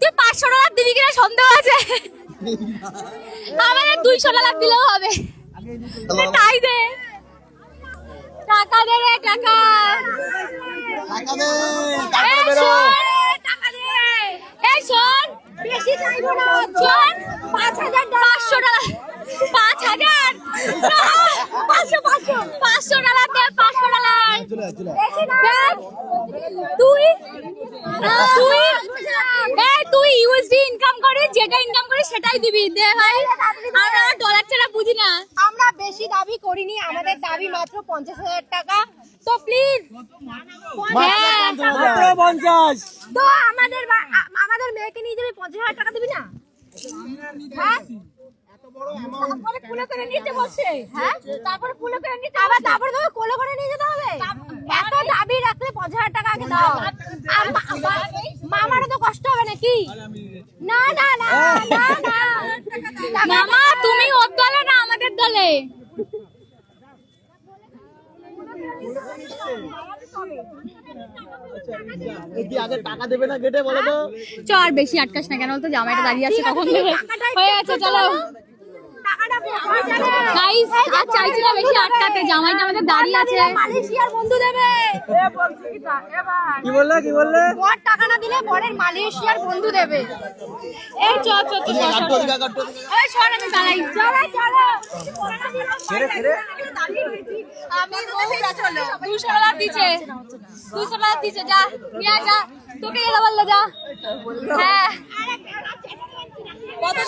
তুই পাঁচশো টাকা দিবি কিনা সন্দেহ আছে আমাদের দুইশো টাকা দিলেও হবে তাই দে টাকা দে রে টাকা টাকা এই শোন, টাকা দে। এই শোন, বেশি চাইব না। শোন, পাঁচ হাজার পাঁচশো টাকা। পাঁচ হাজার? পাঁচশো, পাঁচশো। পাঁচশো টাকা দে, পাঁচশো টাকা। দেখ, তুই তুই এই তুই ইউএসডি ইনকাম করে যেটা ইনকাম করে সেটাই দিবি দে ভাই। আমরা ডলার ছাড়া বুঝি না। আমরা বেশি দাবি করিনি আমাদের দাবি মাত্র পঞ্চাশ হাজার টাকা। তো প্লিজ হ্যাঁ মাত্র পঞ্চাশ। তো আমাদের আমাদের মেয়েকে নিয়ে যাবে পঞ্চাশ হাজার টাকা দিবি না? হ্যাঁ? তারপরে কুলে করে নিতে বলছে। হ্যাঁ? তারপরে কুলে করে নিতে আবার তারপরে তোমাকে কোলে করে নিয়ে যেতে হবে? এত দাবি রাখলে পঞ্চাশ হাজার টাকা আগে দাও আর মা- মা- মামারও তো কষ্ট হবে নাকি না না না না না মামা তুমি ওর দলে না আমাদের দলে। কি টাকা দেবে না গেটে বলো তো চ আর বেশি আটকাস না কেন? বলতো জামাইটা দাঁড়িয়ে আছে কখন হয়ে গেছে চলো। গাইস আর চাইছি না বেশি আটকাতে জামাইটা আমাদের দাঁড়িয়ে আছে। মালয়েশিয়ার বন্ধু দেবে কি বললে কি বললে? বর টাকা না দিলে বরের মালয়েশিয়ার বন্ধু দেবে এই চ চ চ এই সর আমি দাঁড়াই চলো চলো। ছেড়ে ছেড়ে আমি বউ চলো। দুশো টাকা দিচ্ছে। দুশো টাকা দিচ্ছে যা নিয়ে যা। তোকে যেতে বলল যা। হ্যাঁ।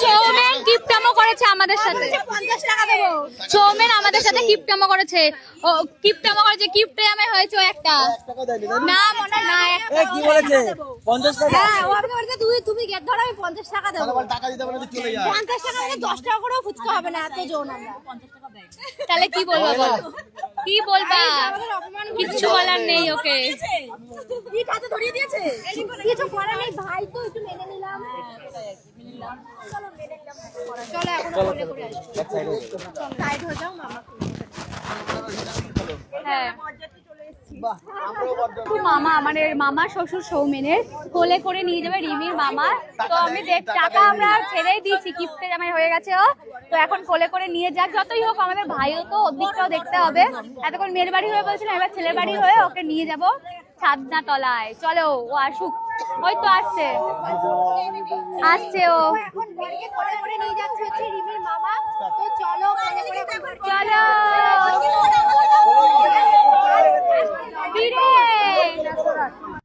সৌমেন কিপটামো করেছে আমাদের সাথে। পঞ্চাশ টাকা দেবো সৌমেন আমাদের সাথে কিপটামো করেছে। ও কিপটামো করেছে কিপটামে হয়েছে ও একটা। না? মনে হয় না কি বলেছে? পঞ্চাশ টাকা? হ্যাঁ ও আমাকে বলছে তুই তুমি গেট ধরো আমি পঞ্চাশ টাকা দেবো। তাহলে টাকা দিতে পারলে চলে যায়। পঞ্চাশ টাকা মানে দশ টাকা করেও ফুচকা হবে না এত জোন আমরা। তাহলে কি বলব? কি বলবা? আমাদের কিচ্ছু বলার নেই ওকে। ধরিয়ে দিয়েছে? কিছু করার নেই ভাই তো একটু মেনে নিলাম। চলো মেনে নিলাম চলো এখন মনে করে আসি। সাইড হয়ে যাও মামা। হ্যাঁ তো মামা। শ্বশুর সৌমেনের কোলে করে নিয়ে যাবে রিমির মামা। তো আমি দেখ টাকা আমরা ছেড়েই দিয়েছি কিপ্টে জামাই হয়ে গেছে ও। তো এখন কোলে করে নিয়ে যাক যতই হোক আমাদের ভাইও তো ওর দিকটাও দেখতে হবে। এতক্ষণ মেয়ের বাড়ি হয়ে বলছিলাম এবার ছেলের বাড়ি হয়ে ওকে নিয়ে যাব ছাদনা তলায় চলো ও আসুক। ওই তো আসছে। আসছে ও। এখন বরকে কোলে করে নিয়ে যাচ্ছে হচ্ছে রিমির মামা। তো চলো চলো।